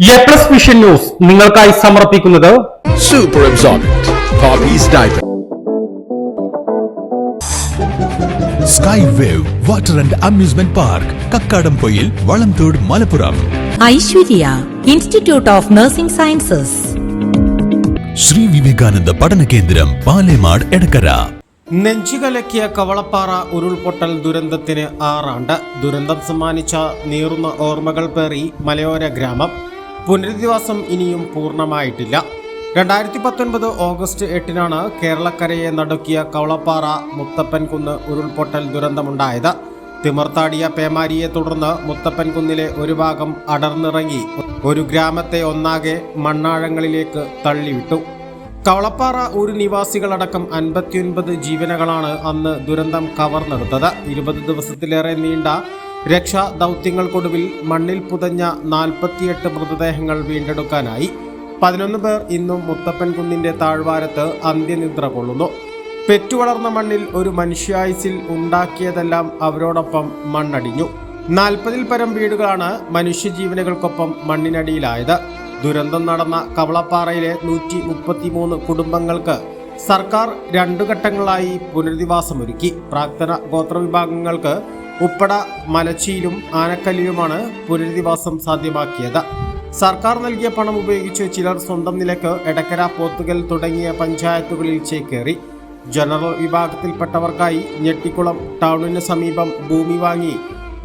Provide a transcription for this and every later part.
A plus vision news നിങ്ങൾക്കായി സമർപ്പിക്കുന്നത് super absorbent. Sky wave water and amusement park Kakkadampoyil Valamthode Malappuram Aishwarya institute of nursing sciences Sree Vivekananda പഠന കേന്ദ്രം പാലേമാട് എടക്കര നെഞ്ചുകലക്കിയ കവളപ്പാറ ഉരുൾപൊട്ടൽ ദുരന്തത്തിന് ആറാണ്ട്. ദുരന്തം സമ്മാനിച്ച നീറുന്ന ഓർമ്മകൾ പേറി മലയോര ഗ്രാമം. പുനരധിവാസം ഇനിയും പൂർണമായിട്ടില്ല. രണ്ടായിരത്തി പത്തൊൻപത് ഓഗസ്റ്റ് എട്ടിനാണ് കേരളക്കരയെ നടുക്കിയ കവളപ്പാറ മുത്തപ്പൻകുന്ന് ഉരുൾപൊട്ടൽ ദുരന്തമുണ്ടായത്. തിമർത്താടിയ പേമാരിയെ തുടർന്ന് മുത്തപ്പൻകുന്നിലെ ഒരു ഭാഗം അടർന്നിറങ്ങി. ഒരു ഗ്രാമത്തെ ഒന്നാകെ മണ്ണാഴങ്ങളിലേക്ക് തള്ളിവിട്ടു. കവളപ്പാറ ഒരു നിവാസികളടക്കം അൻപത്തിയൊൻപത് ജീവനകളാണ് അന്ന് ദുരന്തം കവർന്നെടുത്തത്. ഇരുപത് ദിവസത്തിലേറെ നീണ്ട രക്ഷാ ദൗത്യങ്ങൾക്കൊടുവിൽ മണ്ണിൽ പുതഞ്ഞ നാൽപ്പത്തിയെട്ട് മൃതദേഹങ്ങൾ വീണ്ടെടുക്കാനായി പതിനൊന്ന് പേർ ഇന്നും മുത്തപ്പൻകുന്നിന്റെ താഴ്വാരത്ത് അന്ത്യനിദ്ര കൊള്ളുന്നു. പെറ്റുവളർന്ന മണ്ണിൽ ഒരു മനുഷ്യായുസിൽ ഉണ്ടാക്കിയതെല്ലാം അവരോടൊപ്പം മണ്ണടിഞ്ഞു. നാൽപ്പതിൽ പരം വീടുകളാണ് മനുഷ്യജീവനുകൾക്കൊപ്പം മണ്ണിനടിയിലായത്. ദുരന്തം നടന്ന കവളപ്പാറയിലെ നൂറ്റി മുപ്പത്തിമൂന്ന് കുടുംബങ്ങൾക്ക് സർക്കാർ രണ്ടു ഘട്ടങ്ങളായി പുനരധിവാസമൊരുക്കി. പ്രാക്തന ഗോത്രവിഭാഗങ്ങൾക്ക് ഉപ്പട മലച്ചിയിലും ആനക്കല്ലിലുമാണ് പുനരധിവാസം സാധ്യമാക്കിയത്. സർക്കാർ നൽകിയ പണം ഉപയോഗിച്ച് ചിലർ സ്വന്തം നിലയ്ക്ക് എടക്കര പോത്തുകൽ തുടങ്ങിയ പഞ്ചായത്തുകളിൽ ചേക്കേറി. ജനറൽ വിഭാഗത്തിൽപ്പെട്ടവർക്കായി ഞെട്ടിക്കുളം ടൗണിന് സമീപം ഭൂമി വാങ്ങി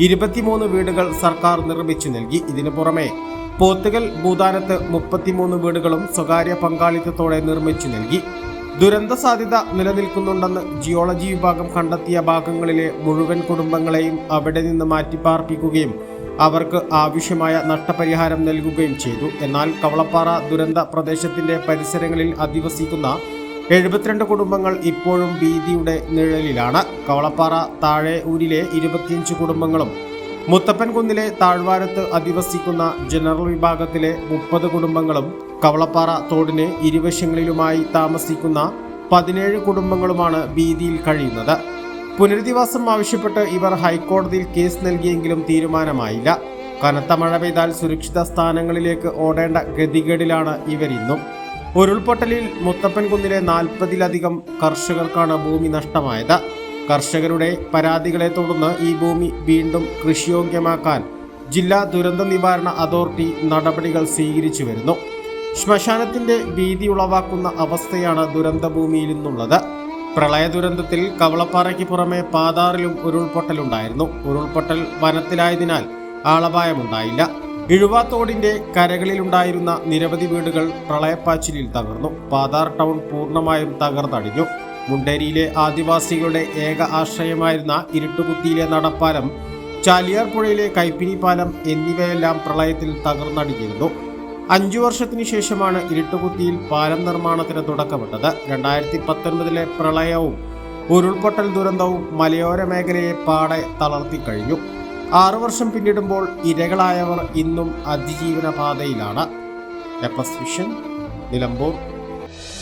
ഇരുപത്തിമൂന്ന് വീടുകൾ സർക്കാർ നിർമ്മിച്ചു നൽകി. ഇതിനു പുറമെ പോത്തുകൽ ഭൂതാനത്ത് മുപ്പത്തിമൂന്ന് വീടുകളും സ്വകാര്യ പങ്കാളിത്തത്തോടെ നിർമ്മിച്ചു നൽകി. ദുരന്ത സാധ്യത നിലനിൽക്കുന്നുണ്ടെന്ന് ജിയോളജി വിഭാഗം കണ്ടെത്തിയ ഭാഗങ്ങളിലെ മുഴുവൻ കുടുംബങ്ങളെയും അവിടെ നിന്ന് മാറ്റിപ്പാർപ്പിക്കുകയും അവർക്ക് ആവശ്യമായ നഷ്ടപരിഹാരം നൽകുകയും ചെയ്തു. എന്നാൽ കവളപ്പാറ ദുരന്ത പ്രദേശത്തിന്റെ പരിസരങ്ങളിൽ അധിവസിക്കുന്ന എഴുപത്തിരണ്ട് കുടുംബങ്ങൾ ഇപ്പോഴും ഭീതിയുടെ നിഴലിലാണ്. കവളപ്പാറ താഴെ ഊരിലെ ഇരുപത്തിയഞ്ച് കുടുംബങ്ങളും മുത്തപ്പൻകുന്നിലെ താഴ്വാരത്ത് അധിവസിക്കുന്ന ജനറൽ വിഭാഗത്തിലെ മുപ്പത് കുടുംബങ്ങളും കവളപ്പാറ തോടിന് ഇരുവശങ്ങളിലുമായി താമസിക്കുന്ന പതിനേഴ് കുടുംബങ്ങളുമാണ് ഭീതിയിൽ കഴിയുന്നത്. പുനരധിവാസം ആവശ്യപ്പെട്ട് ഇവർ ഹൈക്കോടതിയിൽ കേസ് നൽകിയെങ്കിലും തീരുമാനമായില്ല. കനത്ത മഴ പെയ്താൽ സുരക്ഷിത സ്ഥാനങ്ങളിലേക്ക് ഓടേണ്ട ഗതികേടിലാണ് ഇവരിന്നും ഉരുൾപൊട്ടലിൽ മുത്തപ്പൻകുന്നിലെ നാൽപ്പതിലധികം കർഷകർക്കാണ് ഭൂമി നഷ്ടമായത്. കർഷകരുടെ പരാതികളെ തുടർന്ന് ഈ ഭൂമി വീണ്ടും കൃഷിയോഗ്യമാക്കാൻ ജില്ലാ ദുരന്ത നിവാരണ അതോറിറ്റി നടപടികൾ സ്വീകരിച്ചു വരുന്നു. ശ്മശാനത്തിന്റെ ഭീതി ഉളവാക്കുന്ന അവസ്ഥയാണ് ദുരന്തഭൂമിയിൽ നിന്നുള്ളത്. പ്രളയ ദുരന്തത്തിൽ കവളപ്പാറയ്ക്ക് പുറമെ പാതാറിലും ഉരുൾപൊട്ടലുണ്ടായിരുന്നു. ഉരുൾപൊട്ടൽ വനത്തിലായതിനാൽ ആളപായമുണ്ടായില്ല. ഇഴുവാത്തോടിന്റെ കരകളിലുണ്ടായിരുന്ന നിരവധി വീടുകൾ പ്രളയപ്പാച്ചിലിൽ തകർന്നു. പാതാർ ടൗൺ പൂർണമായും തകർന്നടിഞ്ഞു. മുണ്ടേരിയിലെ ആദിവാസികളുടെ ഏക ആശ്രയമായിരുന്ന ഇരുട്ടുകുത്തിയിലെ നടപ്പാലം ചാലിയാർ പുഴയിലെ കൈപ്പിനി പാലം എന്നിവയെല്ലാം പ്രളയത്തിൽ തകർന്നടിഞ്ഞിരുന്നു. അഞ്ചു വർഷത്തിനു ശേഷമാണ് ഇരുട്ടുകുത്തിയിൽ പാലം നിർമ്മാണത്തിന് തുടക്കമിട്ടത്. രണ്ടായിരത്തി പത്തൊൻപതിലെ പ്രളയവും ഉരുൾപൊട്ടൽ ദുരന്തവും മലയോര മേഖലയെ പാടെ തളർത്തിക്കഴിഞ്ഞു ആറു വർഷം പിന്നിടുമ്പോൾ ഇരകളായവർ ഇന്നും അതിജീവന പാതയിലാണ് നിലമ്പൂർ.